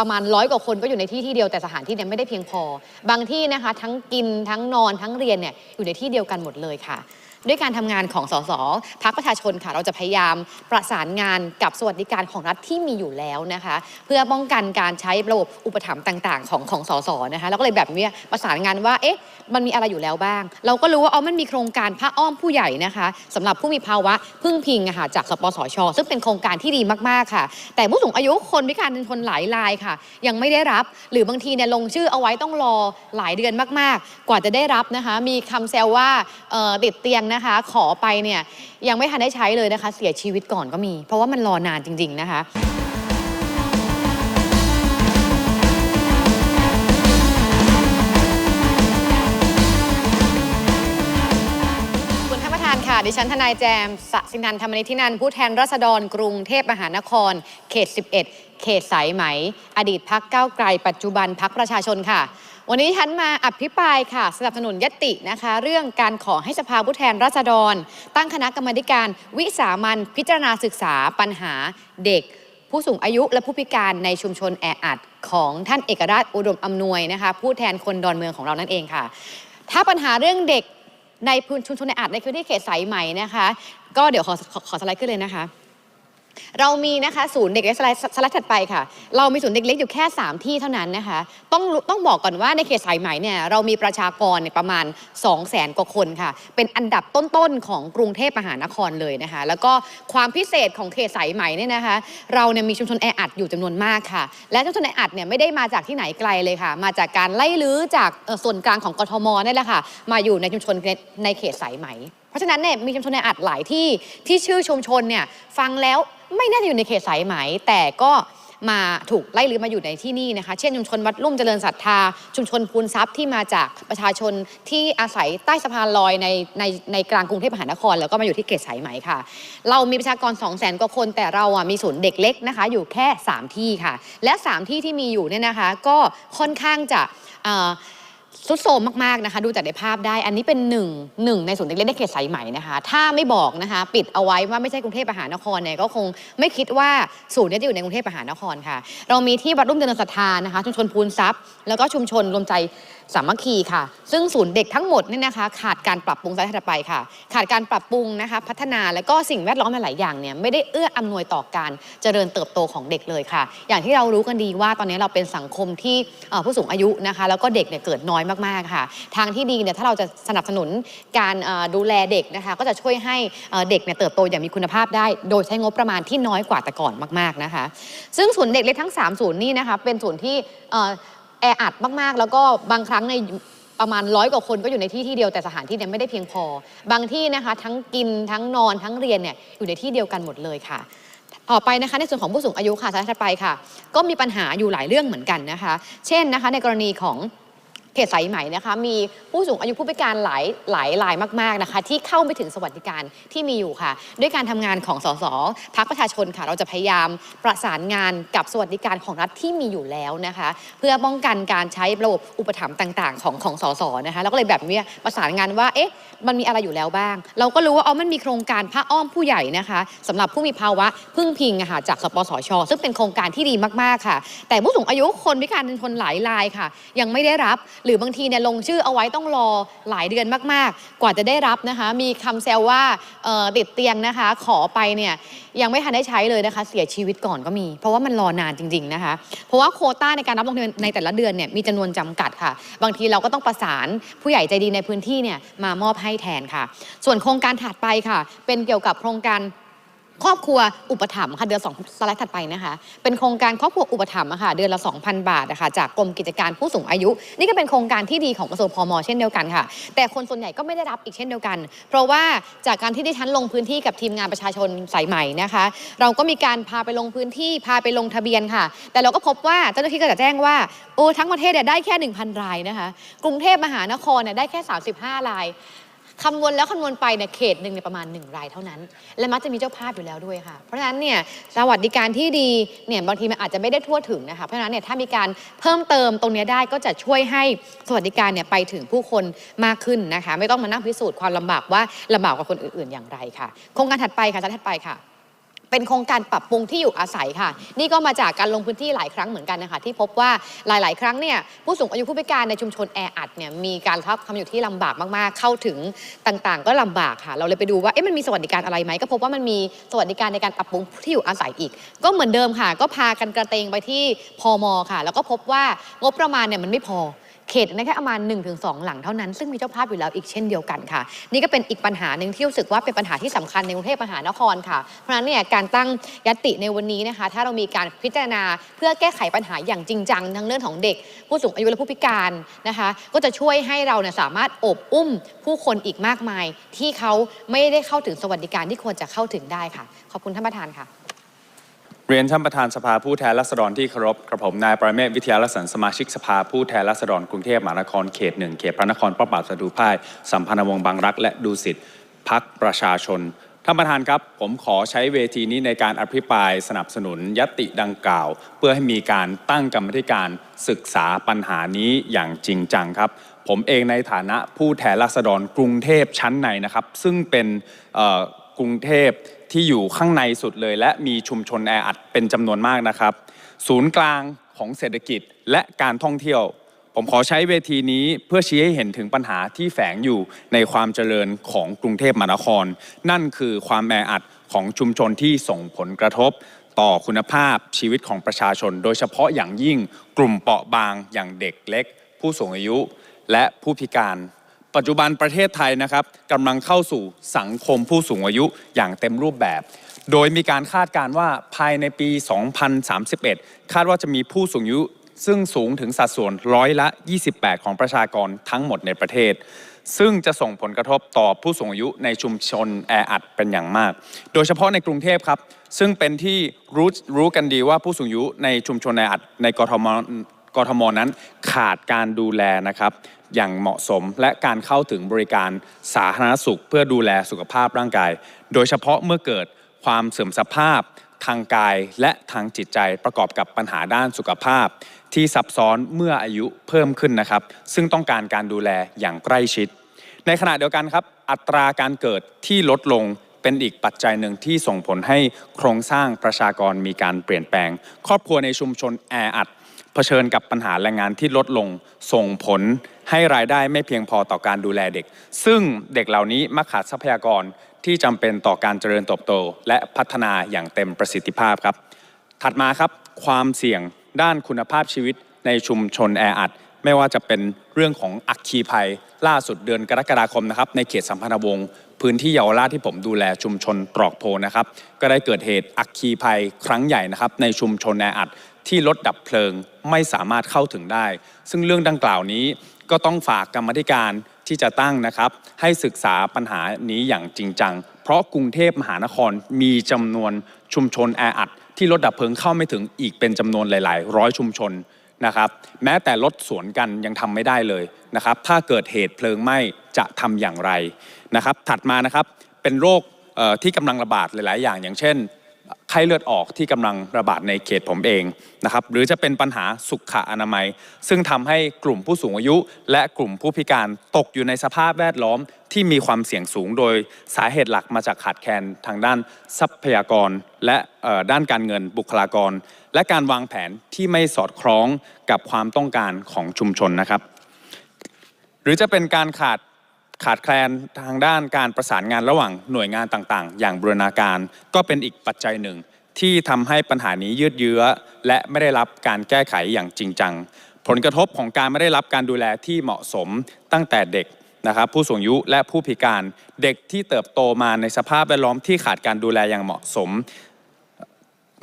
ประมาณร้อยกว่าคนก็อยู่ในที่ที่เดียวแต่สถานที่เนี่ยไม่ได้เพียงพอ บางที่นะคะ ทั้งกินทั้งนอนทั้งเรียนเนี่ยอยู่ในที่เดียวกันหมดเลยค่ะ ด้วยการทำงานของสสพักประชาชนค่ะเราจะพยายามประสานงานกับสวัสดิการของรัฐที่มีอยู่แล้วนะคะ เพื่อป้องกันการใช้ระบบอุปถัมภ์ต่างๆ ของของสสนะคะแล้วก็เลยแบบนี้ประสานงานว่าเอ๊ะมันมีอะไรอยู่แล้วบ้าง เราก็รู้ว่าเอมันมีโครงการพระอ้อมผู้ใหญ่นะคะสำหรับผู้มีภาวะพึ่งพิงอะค่ะจากสปสช ซึ่งเป็นโครงการที่ดีมากๆค่ะ แต่ผู้สูงอายุคนพิการเป็นคนหลายรายค่ะ ยังไม่ได้รับ หรือบางทีเนี่ยลงชื่อเอาไว้ต้องรอหลายเดือนมากๆ กว่าจะได้รับนะคะ มีคำแซวว่าเอ่อติดเตียงนะคะ ขอไปเนี่ยยังไม่ทันได้ใช้เลยนะคะ เสียชีวิตก่อนก็มี เพราะว่ามันรอนานจริง ๆ นะคะ ดิฉันทนายแจมสสินันท์ธรรมนิธินันผู้แทนราษฎรกรุงเทพมหานคร เขต 11 เขตสายไหม อดีตพักก้าวไกล ปัจจุบันพักประชาชนค่ะ วันนี้ดิฉันมาอภิปรายค่ะ สนับสนุนยตินะคะ เรื่องการขอให้สภาผู้แทนราษฎร ตั้งคณะกรรมการวิสามันพิจารณาศึกษาปัญหาเด็กผู้สูงอายุและผู้พิการในชุมชนแออัดของท่านเอกราชอุดมอำนวยนะคะ ผู้แทนคนดอนเมืองของเรานั่นเองค่ะ ถ้าปัญหาเรื่องเด็ก ในพื้นชุมชนในอัดในพื้นที่เขตสายใหม่นะคะ ก็เดี๋ยวขอขอขอสไลด์ขึ้นเลยนะคะ เรามีนะคะศูนย์เด็กเล็กสไลด์สไลด์ถัดไปค่ะ เรามีศูนย์เด็กเล็กอยู่แค่ 3 ที่เท่านั้นนะคะ ต้องต้องบอกก่อนว่าในเขตสายไหมเนี่ยเรามีประชากรเนี่ยประมาณ 2 0 0แสนกว่าคนค่ะ เป็นอันดับต้นๆของกรุงเทพมหานครเลยนะคะ แล้วก็ความพิเศษของเขตสายไหมเนี่ยนะคะ เราเนี่ยมีชุมชนแออัดอยู่จำนวนมากค่ะ และชุมชนแออัดเนี่ยไม่ได้มาจากที่ไหนไกลเลยค่ะ มาจากการไล่ลื้อจากส่วนกลางของกทมนี่แหละค่ะ มาอยู่ในชุมชนในในเขตสายไหม เพราะฉะนั้นเนี่ยมีชุมชนในอัดหลายที่ที่ชื่อชุมชนเนี่ยฟังแล้วไม่น่าจะอยู่ในเขตสายไหม แต่ก็มาถูกไล่ลือมาอยู่ในที่นี่นะคะ เช่นชุมชนวัดลุ่มเจริญศรัทธา ชุมชนพูนทรัพย์ที่มาจากประชาชนที่อาศัยใต้สะพานลอยในในในกลางกรุงเทพมหานคร แล้วก็มาอยู่ที่เขตสายไหมค่ะ เรามีประชากร 2 0 0 0 0 0 กว่าคน แต่เราอะมีศูนย์เด็กเล็กนะคะ อยู่แค่ 3 ที่ค่ะ และ 3 ที่ที่มีอยู่เนี่ยนะคะ ก็ค่อนข้างจะอ่อ สุดโทมมากๆนะคะ ดูจากในภาพได้ อันนี้เป็นหนึ่งหนึ่งในส่วนย์เล็กๆในเขตสายใหม่นะคะ ถ้าไม่บอกนะคะ ปิดเอาไว้ว่าไม่ใช่กรุงเทพมหานครเนี่ยก็คงไม่คิดว่าศูนย์เนี้จะอยู่ในกรุงเทพมหานครค่ะ เรามีที่วัดรุ่มเจริญศรัทธานะคะ ชุมชนพูนทรัพย์ แล้วก็ชุมชนรวมใจ สามัคคีค่ะ ซึ่งศูนย์เด็กทั้งหมดเนี่ยนะคะ ขาดการปรับปรุงสไลด์ถัดไปค่ะ ขาดการปรับปรุงนะคะ พัฒนาแล้วก็สิ่งแวดล้อมหลายอย่างเนี่ยไม่ได้เอื้ออำนวยต่อการเจริญเติบโตของเด็กเลยค่ะ อย่างที่เรารู้กันดีว่าตอนนี้เราเป็นสังคมที่ผู้สูงอายุนะคะ แล้วก็เด็กเนี่ยเกิดน้อยมากๆค่ะ ทางที่ดีเนี่ยถ้าเราจะสนับสนุนการดูแลเด็กนะคะ ก็จะช่วยให้เด็กเนี่ยเติบโตอย่างมีคุณภาพได้ โดยใช้งบประมาณที่น้อยกว่าแต่ก่อนมาก ๆนะคะ ซึ่งศูนย์เด็กเล็กทั้ง3ศูนย์นี่นะคะเป็นศูนย์ที่ แออัดมากๆ แล้วก็บางครั้งในประมาณร้อยกว่าคนก็อยู่ในที่ที่เดียวแต่สถานที่เนี่ยไม่ได้เพียงพอ บางที่นะคะ ทั้งกินทั้งนอนทั้งเรียนเนี่ยอยู่ในที่เดียวกันหมดเลยค่ะต่อไปนะคะในส่วนของผู้สูงอายุค่ะสไลด์ถัดไปค่ะ ก็มีปัญหาอยู่หลายเรื่องเหมือนกันนะคะ เช่นนะคะ ในกรณีของ เขตสายไหมนะคะมีผู้สูงอายุผู้พิการหลายหลายรายมากๆนะคะ ที่เข้าไม่ถึงสวัสดิการที่มีอยู่ค่ะ ด้วยการทำงานของสสพักประชาชนค่ะ เราจะพยายามประสานงานกับสวัสดิการของรัฐที่มีอยู่แล้วนะคะ เพื่อป้องกันการใช้ระบบอุปถัมภ์ต่าง ๆ ของของสสนะคะแล้วก็เลยแบบนี้ประสานงานว่าเอ๊ะมันมีอะไรอยู่แล้วบ้าง เราก็รู้ว่าเอมันมีโครงการพระอ้อมผู้ใหญ่นะคะสำหรับผู้มีภาวะพึ่งพิงอะค่ะจากสปสช ซึ่งเป็นโครงการที่ดีมากๆค่ะ แต่ผู้สูงอายุคนพิการคนหลายรายค่ะ ยังไม่ได้รับหรือบางทีเนี่ยลงชื่อเอาไว้ต้องรอหลายเดือนมาก ๆ กว่าจะได้รับนะคะ มีคำแซวว่าติดเตียงนะคะ ขอไปเนี่ยยังไม่ทันได้ใช้เลยนะคะ เสียชีวิตก่อนก็มี เพราะว่ามันรอนานจริง ๆ นะคะ เพราะว่าโคต้าในการรับลงทะเบียนในแต่ละเดือนเนี่ยมีจำนวนจำกัดค่ะ บางทีเราก็ต้องประสานผู้ใหญ่ใจดีในพื้นที่เนี่ยมามอบให้แทนค่ะ ส่วนโครงการถัดไปค่ะ เป็นเกี่ยวกับโครงการ ครอบครัวอุปถัมภ์ค่ะเดือนสองสไลด์ถัดไปนะคะ เป็นโครงการครอบครัวอุปถัมภ์ค่ะเดือนละ 2,000 บาทนะคะจากกรมกิจการผู้สูงอายุ นี่ก็เป็นโครงการที่ดีของกระทรวงพมเช่นเดียวกันค่ะ แต่คนส่วนใหญ่ก็ไม่ได้รับอีกเช่นเดียวกัน เพราะว่าจากการที่ไดิฉันลงพื้นที่กับทีมงานประชาชนสายใหม่นะคะ เราก็มีการพาไปลงพื้นที่พาไปลงทะเบียนค่ะ แต่เราก็พบว่าเจ้าหน้าที่ก็จะแจ้งว่าโอ้ทั้งประเทศเนี่ยได้แค่ 1,000 รายนะคะ กรุงเทพมหานครเนี่ยได้แค่ 35 ราย คำนวณแล้วคำนวณไปเนี่ยเขตหนึ่งเนี่ยประมาณ 1 รายเท่านั้น และมักจะมีเจ้าภาพอยู่แล้วด้วยค่ะ เพราะฉะนั้นเนี่ยสวัสดิการที่ดีเนี่ยบางทีมันอาจจะไม่ได้ทั่วถึงนะคะ เพราะฉะนั้นเนี่ยถ้ามีการเพิ่มเติมตรงนี้ได้ก็จะช่วยให้สวัสดิการเนี่ยไปถึงผู้คนมากขึ้นนะคะ ไม่ต้องมานั่งพิสูจน์ความลำบากว่าลำบากกว่าคนอื่นๆอย่างไรค่ะ โครงการถัดไปค่ะสไลด์ถัดไปค่ะ เป็นโครงการปรับปรุงที่อยู่อาศัยค่ะ นี่ก็มาจากการลงพื้นที่หลายครั้งเหมือนกันนะคะที่พบว่าหลาย ๆ ครั้งเนี่ยผู้สูงอายุผู้พิการในชุมชนแออัดเนี่ยมีการทับคำอยู่ที่ลำบากมาก ๆ เข้าถึงต่าง ๆ ก็ลำบากค่ะ เราเลยไปดูว่าเอ๊ะมันมีสวัสดิการอะไรไหมก็พบว่ามันมีสวัสดิการในการปรับปรุงที่อยู่อาศัยอีก ก็เหมือนเดิมค่ะ ก็พากันกระเตงไปที่พมค่ะ แล้วก็พบว่างบประมาณเนี่ยมันไม่พอ เขตได้แค่ประมาณ 1-2 หลังเท่านั้น ซึ่งมีเจ้าภาพอยู่แล้วอีกเช่นเดียวกันค่ะ นี่ก็เป็นอีกปัญหาหนึ่งที่รู้สึกว่าเป็นปัญหาที่สำคัญในกรุงเทพมหานครค่ะ เพราะฉะนั้นเนี่ยการตั้งยติในวันนี้นะคะ ถ้าเรามีการพิจารณาเพื่อแก้ไขปัญหาอย่างจริงจังทั้งเรื่องของเด็ก ผู้สูงอายุและผู้พิการนะคะ ก็จะช่วยให้เราเนี่ยสามารถอบอุ้มผู้คนอีกมากมาย ที่เขาไม่ได้เข้าถึงสวัสดิการที่ควรจะเข้าถึงได้ค่ะ ขอบคุณท่านประธานค่ะ เรียนท่านประธานสภาผู้แทนราษฎรที่เคารพกระผมนายประเมศวิทยาลสันสมาชิกสภาผู้แทนราษฎรกรุงเทพมหานครเขตหนึ่งเขตพระนครพระบาทสะดุพ่ายสัมพันธวงศ์บางรัก และดูสิทธิ์พักประชาชนท่านประธานครับผมขอใช้เวทีนี้ในการอภิปรายสนับสนุนยติดังกล่าว เพื่อให้มีการตั้งกรรมธิการศึกษาปัญหานี้อย่างจริงจังครับ ผมเองในฐานะผู้แทนราษฎรกรุงเทพชั้นในนะครับ ซึ่งเป็น กรุงเทพที่อยู่ข้างในสุดเลย และมีชุมชนแออัดเป็นจำนวนมากนะครับ ศูนย์กลางของเศรษฐกิจและการท่องเที่ยว ผมขอใช้เวทีนี้เพื่อชี้ให้เห็นถึงปัญหาที่แฝงอยู่ในความเจริญของกรุงเทพมหานคร นั่นคือความแออัดของชุมชนที่ส่งผลกระทบ ต่อคุณภาพชีวิตของประชาชน โดยเฉพาะอย่างยิ่งกลุ่มเปราะบางอย่างเด็กเล็ก ผู้สูงอายุ และผู้พิการ ปัจจุบันประเทศไทยนะครับกำลังเข้าสู่สังคมผู้สูงอายุอย่างเต็มรูปแบบ โดยมีการคาดการณ์ว่าภายในปี 2031 คาดว่าจะมีผู้สูงอายุซึ่งสูงถึงสัดส่วนร้อยละ 28 ของประชากรทั้งหมดในประเทศ ซึ่งจะส่งผลกระทบต่อผู้สูงอายุในชุมชนแออัดเป็นอย่างมาก โดยเฉพาะในกรุงเทพครับ ซึ่งเป็นที่รู้รู้กันดีว่าผู้สูงอายุในชุมชนแออัดในกรทม กทมนั้นขาดการดูแลนะครับอย่างเหมาะสมและการเข้าถึงบริการสาธารณสุข เพื่อดูแลสุขภาพร่างกาย โดยเฉพาะเมื่อเกิดความเสื่อมสภาพทางกายและทางจิตใจประกอบกับปัญหาด้านสุขภาพ ที่ซับซ้อนเมื่ออายุเพิ่มขึ้นนะครับ ซึ่งต้องการการดูแลอย่างใกล้ชิด ในขณะเดียวกันครับ อัตราการเกิดที่ลดลงเป็นอีกปัจจัยหนึ่งที่ส่งผลให้โครงสร้างประชากรมีการเปลี่ยนแปลง ครอบครัวในชุมชนแออัด เผชิญกับปัญหาแรงงานที่ลดลงส่งผลให้รายได้ไม่เพียงพอต่อการดูแลเด็ก ซึ่งเด็กเหล่านี้มักขาดทรัพยากรที่จำเป็นต่อการเจริญเติบโต และพัฒนาอย่างเต็มประสิทธิภาพครับ ถัดมาครับความเสี่ยงด้านคุณภาพชีวิตในชุมชนแออัดไม่ว่าจะเป็นเรื่องของอัคคีภัย ล่าสุดเดือนกรกฎาคมนะครับในเขตสัมพันธวงศ์ พื้นที่เยาวราชที่ผมดูแลชุมชนตรอกโพนะครับ ก็ได้เกิดเหตุอัคคีภัยครั้งใหญ่นะครับในชุมชนแออัดที่รถดับเพลิงไม่สามารถเข้าถึงได้ ซึ่งเรื่องดังกล่าวนี้ก็ต้องฝากกรรมธิการที่จะตั้งนะครับ ให้ศึกษาปัญหานี้อย่างจริงจัง เพราะกรุงเทพมหานครมีจำนวนชุมชนแออัดที่รถดับเพลิงเข้าไม่ถึงอีกเป็นจำนวนหลาย ๆ ร้อยชุมชน นะครับแม้แต่รถสวนกันยังทำไม่ได้เลยนะครับถ้าเกิดเหตุเพลิงไหม้จะทำอย่างไรนะครับถัดมานะครับเป็นโรคที่กำลังระบาดหลาย ๆ อย่างอย่างเช่น ไข้เลือดออกที่กำลังระบาดในเขตผมเองนะครับหรือจะเป็นปัญหาสุขอนามัย ซึ่งทำให้กลุ่มผู้สูงอายุ และกลุ่มผู้พิการตกอยู่ในสภาพแวดล้อมที่มีความเสี่ยงสูงโดยสาเหตุหลักมาจากขาดแคลนทางด้านทรัพยากร และด้านการเงินบุคลากร และการวางแผนที่ไม่สอดคล้องกับความต้องการของชุมชนนะครับ หรือจะเป็นการขาด ขาดแคลนทางด้านการประสานงานระหว่างหน่วยงานต่างๆ อย่างบูรณาการ ก็เป็นอีกปัจจัยหนึ่ง ที่ทำให้ปัญหานี้ยืดเยื้อ และไม่ได้รับการแก้ไขอย่างจริงจัง ผลกระทบของการไม่ได้รับการดูแลที่เหมาะสมตั้งแต่เด็กนะครับผู้สูงอายุและผู้พิการเด็กที่เติบโตมาในสภาพแวดล้อมที่ขาดการดูแลอย่างเหมาะสม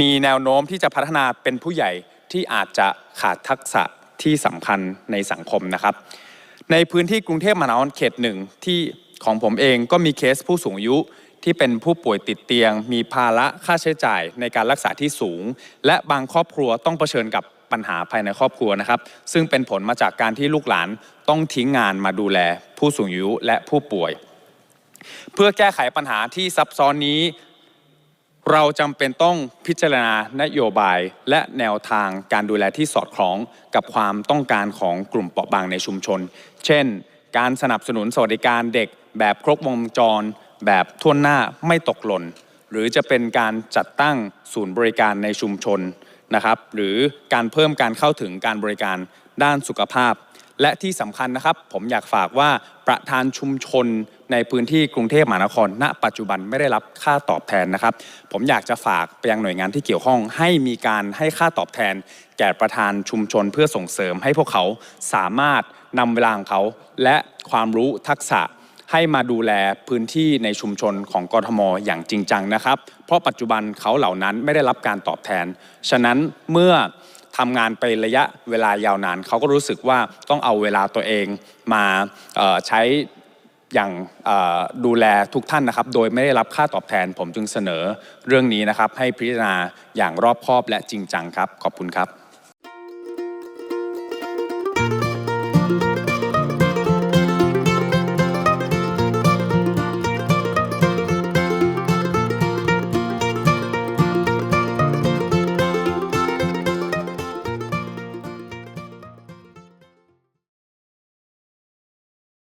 มีแนวโน้มที่จะพัฒนาเป็นผู้ใหญ่ที่อาจจะขาดทักษะที่สำคัญในสังคมนะครับ ในพื้นที่กรุงเทพมหานครเขตหนึ่งที่ของผมเองก็มีเคสผู้สูงอายุที่เป็นผู้ป่วยติดเตียง มีภาระค่าใช้จ่ายในการรักษาที่สูง และบางครอบครัวต้องเผชิญกับปัญหาภายในครอบครัวนะครับ ซึ่งเป็นผลมาจากการที่ลูกหลานต้องทิ้งงานมาดูแล ผู้สูงอายุและผู้ป่วย เพื่อแก้ไขปัญหาที่ซับซ้อนนี้ เราจำเป็นต้องพิจารณานโยบายและแนวทางการดูแลที่สอดคล้องกับความต้องการของกลุ่มเปราะบางในชุมชน เช่น การสนับสนุนสวัสดิการเด็กแบบครบวงจร แบบทั่วหน้าไม่ตกหล่น หรือจะเป็นการจัดตั้งศูนย์บริการในชุมชนนะครับ หรือการเพิ่มการเข้าถึงการบริการ ด้านสุขภาพ และที่สำคัญนะครับ ผมอยากฝากว่าประธานชุมชนในพื้นที่กรุงเทพมหานคร ณ ปัจจุบันไม่ได้รับค่าตอบแทนนะครับ ผมอยากจะฝากไปยังหน่วยงานที่เกี่ยวข้อง ให้มีการให้ค่าตอบแทน แก่ประธานชุมชนเพื่อส่งเสริมให้พวกเขาสามารถนำเวลาของเขา และความรู้ทักษะให้มาดูแลพื้นที่ในชุมชนของกรทมอย่างจริงจังนะครับ เพราะปัจจุบันเขาเหล่านั้นไม่ได้รับการตอบแทน ฉะนั้นเมื่อ ทำงานไประยะเวลายาวนานเขาก็รู้สึกว่าต้องเอาเวลาตัวเองมาใช้อย่างดูแลทุกท่านนะครับ โดยไม่ได้รับค่าตอบแทน ผมจึงเสนอเรื่องนี้นะครับ ให้พิจารณาอย่างรอบคอบและจริงจังครับ ขอบคุณครับ